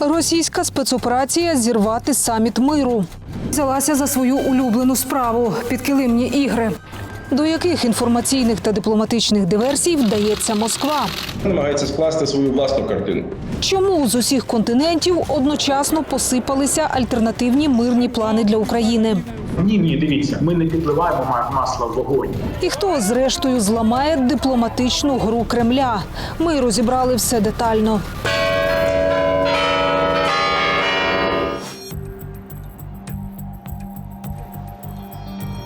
Російська спецоперація зірвати саміт миру. Взялася за свою улюблену справу підкилимні ігри. До яких інформаційних та дипломатичних диверсій вдається Москва? намагається скласти свою власну картину. Чому з усіх континентів одночасно посипалися альтернативні мирні плани для України? Ні, ні, дивіться, ми не підливаємо ма- масло в вогонь. І хто зрештою зламає дипломатичну гру Кремля? Ми розібрали все детально.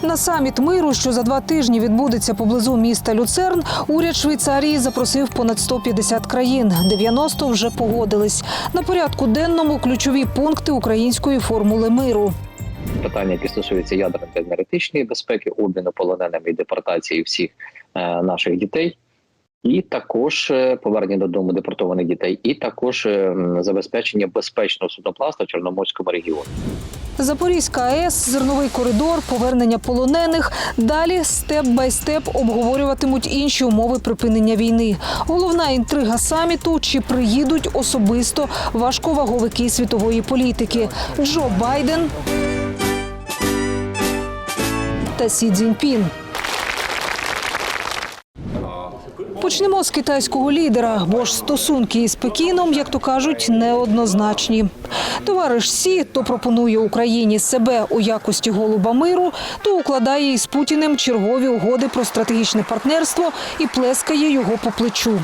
На саміт миру, що за два тижні відбудеться поблизу міста Люцерн, уряд Швейцарії запросив понад 150 країн. 90 вже погодились. На порядку денному ключові пункти української формули миру. питання, які стосуються ядерної енергетичної безпеки, обміну полоненими і депортації всіх е, наших дітей, і також е, повернення додому депортованих дітей, і також е, забезпечення безпечного судноплавства в Чорноморському регіоні. Запорізька АЕС, зерновий коридор, повернення полонених. Далі степ бай степ обговорюватимуть інші умови припинення війни. Головна інтрига саміту: чи приїдуть особисто важковаговики світової політики Джо Байден та Сі Цзіньпін. Почнемо з китайського лідера, бо ж стосунки із Пекіном, як то кажуть, неоднозначні. Товариш Сі то пропонує Україні себе у якості голуба миру, то укладає із Путіним чергові угоди про стратегічне партнерство і плескає його по плечу.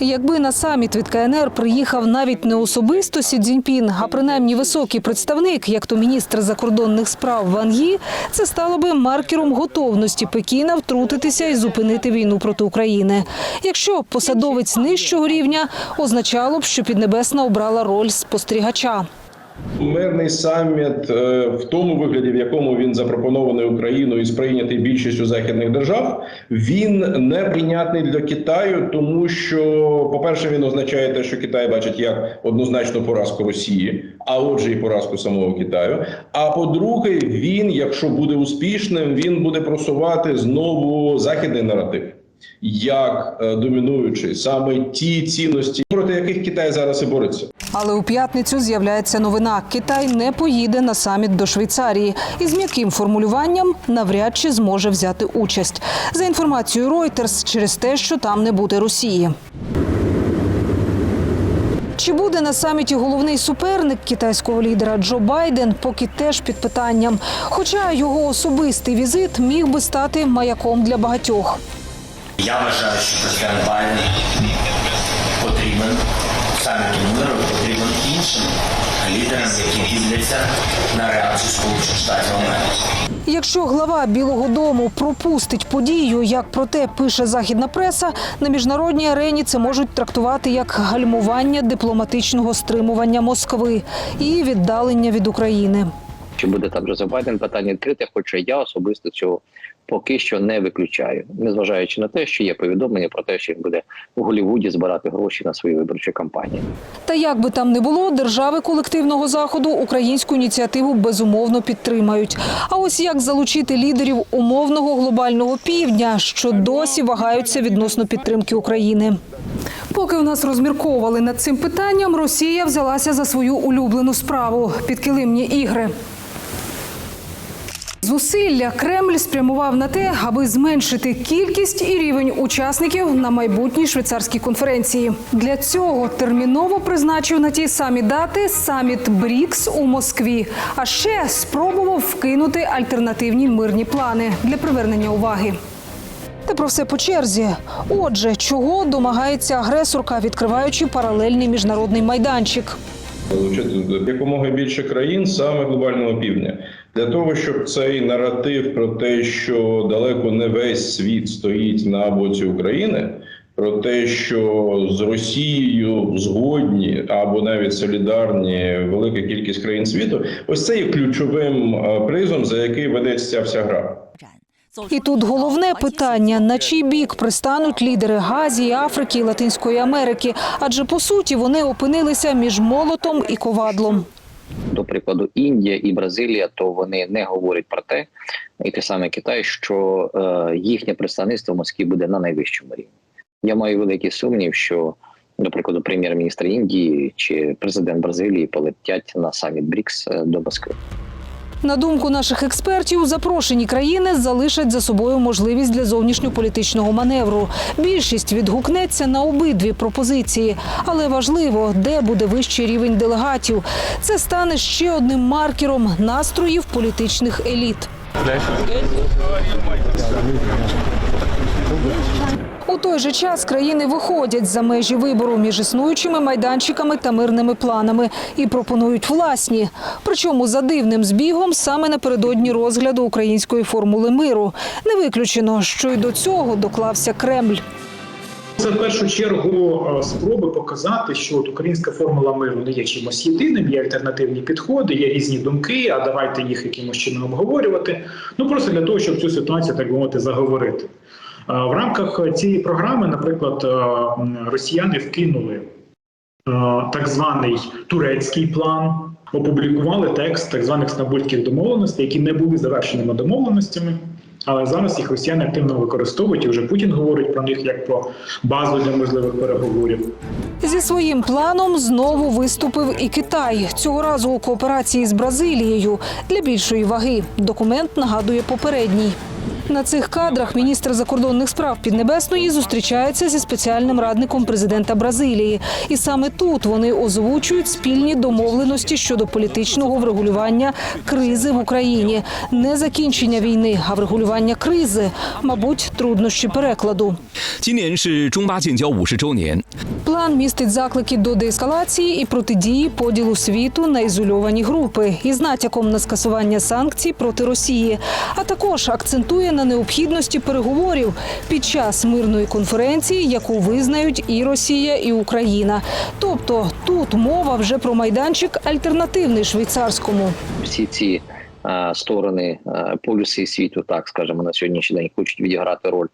Якби на саміт від КНР приїхав навіть не особисто Сі Цзіньпін, а принаймні високий представник, як то міністр закордонних справ Ван Гі, це стало би маркером готовності Пекіна втрутитися і зупинити війну проти України. Якщо посадовець нижчого рівня, означало б, що Піднебесна обрала роль спостерігача. Мирний саміт е, в тому вигляді, в якому він запропонований Україною і сприйнятий більшістю західних держав, він не прийнятний для Китаю, тому що, по-перше, він означає те, що Китай бачить як однозначну поразку Росії, а отже, і поразку самого Китаю. А по-друге, він, якщо буде успішним, він буде просувати знову західний наратив. Як е, домінуючий саме ті цінності, проти яких Китай зараз і бореться. Але у п'ятницю з'являється новина: Китай не поїде на саміт до Швейцарії і з м'яким формулюванням навряд чи зможе взяти участь. За інформацією Reuters, через те, що там не буде Росії. Чи буде на саміті головний суперник китайського лідера Джо Байден, поки теж під питанням. Хоча його особистий візит міг би стати маяком для багатьох. Я вважаю, що президент Байден потрібен саміту миру, потрібен іншим лідерам, які дивляться на реакцію Сполучених Штатів Америки. Якщо глава Білого Дому пропустить подію, як про те пише західна преса, на міжнародній арені це можуть трактувати як гальмування дипломатичного стримування Москви і віддалення від України. Чи буде там Джозеф Байден? Питання відкрите, хоча я особисто цього поки що не виключаю, незважаючи на те, що є повідомлення про те, що він буде у Голлівуді збирати гроші на свою виборчу кампанію. Та як би там не було, держави колективного заходу українську ініціативу безумовно підтримають. А ось як залучити лідерів умовного глобального півдня, що досі вагаються відносно підтримки України. Поки у нас розмірковували над цим питанням, Росія взялася за свою улюблену справу підкилимні ігри. Зусилля Кремль спрямував на те, аби зменшити кількість і рівень учасників на майбутній швейцарській конференції. Для цього терміново призначив на ті самі дати саміт БРІКС у Москві. А ще спробував вкинути альтернативні мирні плани для привернення уваги. Та про все по черзі. Отже, чого домагається агресорка, відкриваючи паралельний міжнародний майданчик. залучити якомога більше країн саме глобального півдня для того, щоб цей наратив про те, що далеко не весь світ стоїть на боці України. Про те, що з Росією згодні або навіть солідарні велика кількість країн світу, ось це є ключовим е, призом, за який ведеться вся гра. І тут головне питання: на чий бік пристануть лідери Азії, Африки і Латинської Америки? Адже по суті вони опинилися між молотом і ковадлом. До прикладу, Індія і Бразилія, то вони не говорять про те, і те саме Китай, що е, їхнє представництво в Москві буде на найвищому рівні. Я маю великий сумнів, що до прикладу, прем'єр-міністр Індії чи президент Бразилії полетять на саміт БРІКС е, до Москви. На думку наших експертів, запрошені країни залишать за собою можливість для зовнішньополітичного маневру. Більшість відгукнеться на обидві пропозиції, але важливо, де буде вищий рівень делегатів. Це стане ще одним маркером настроїв політичних еліт. У той же час країни виходять за межі вибору між існуючими майданчиками та мирними планами і пропонують власні. Причому за дивним збігом саме напередодні розгляду української формули миру. Не виключено, що й до цього доклався Кремль. Це в першу чергу е, спроби показати, що от українська формула миру не є чимось єдиним, є альтернативні підходи, є різні думки. А давайте їх якимось чином обговорювати. Ну просто для того, щоб цю ситуацію так би мовити заговорити. Е, В рамках цієї програми, наприклад, е, росіяни вкинули е, так званий турецький план. Опублікували текст так званих стамбульських домовленостей, які не були завершеними домовленостями. Але зараз їх росіяни активно використовують, і вже Путін говорить про них як про базу для можливих переговорів. Зі своїм планом знову виступив і Китай. Цього разу у кооперації з Бразилією для більшої ваги. Документ нагадує попередній. На цих кадрах міністр закордонних справ Піднебесної зустрічається зі спеціальним радником президента Бразилії, і саме тут вони озвучують спільні домовленості щодо політичного врегулювання кризи в Україні, не закінчення війни, а врегулювання кризи, мабуть, труднощі перекладу. План містить заклики до деескалації і протидії поділу світу на ізольовані групи із натяком на скасування санкцій проти Росії, а також акцентує на необхідності переговорів під час мирної конференції, яку визнають і Росія, і Україна. Тобто тут мова вже про майданчик альтернативний швейцарському. Всі ці сторони е, полюси світу, так скажемо, на сьогоднішній день хочуть відіграти роль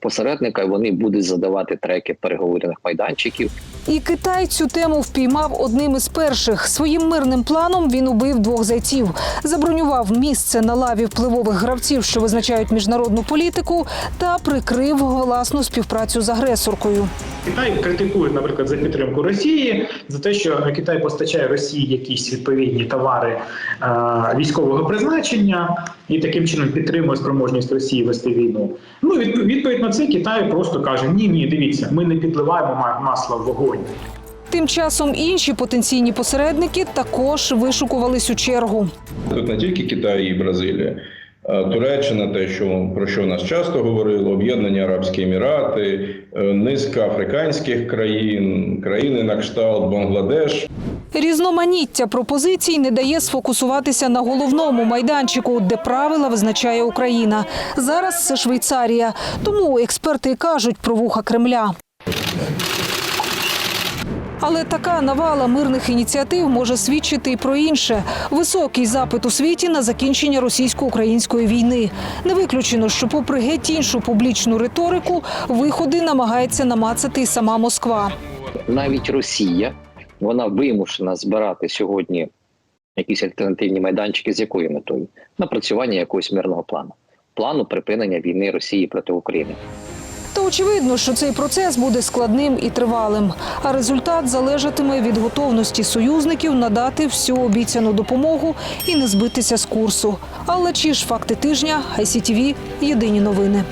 посередника. і Вони будуть задавати треки переговорних майданчиків. І Китай цю тему впіймав одним із перших. Своїм мирним планом він убив двох зайців, забронював місце на лаві впливових гравців, що визначають міжнародну політику, та прикрив власну співпрацю з агресоркою. Китай критикує, наприклад, за підтримку Росії за те, що Китай постачає Росії якісь відповідні товари е, військового призначення і таким чином підтримує спроможність Росії вести війну. Ну від, відповідь на це Китай просто каже: Ні, ні, дивіться, ми не підливаємо ма- масло в вогонь. Тим часом інші потенційні посередники також вишукувались у чергу. Тут не тільки Китай і Бразилія, а Туреччина, те, що про що нас часто говорили, Об'єднані Арабські Емірати, е, низка африканських країн, країни на кшталт Бангладеш. Різноманіття пропозицій не дає сфокусуватися на головному майданчику, де правила визначає Україна. Зараз це Швейцарія. Тому експерти кажуть про вуха Кремля. Але така навала мирних ініціатив може свідчити і про інше високий запит у світі на закінчення російсько-української війни. Не виключено, що, попри геть іншу публічну риторику, виходи намагається намацати й сама Москва. Навіть Росія вона вимушена збирати сьогодні якісь альтернативні майданчики з якою метою? Напрацювання якогось мирного плану, плану припинення війни Росії проти України. Та очевидно, що цей процес буде складним і тривалим, а результат залежатиме від готовності союзників надати всю обіцяну допомогу і не збитися з курсу. Алла Чіш, факти тижня, ICTV, єдині новини.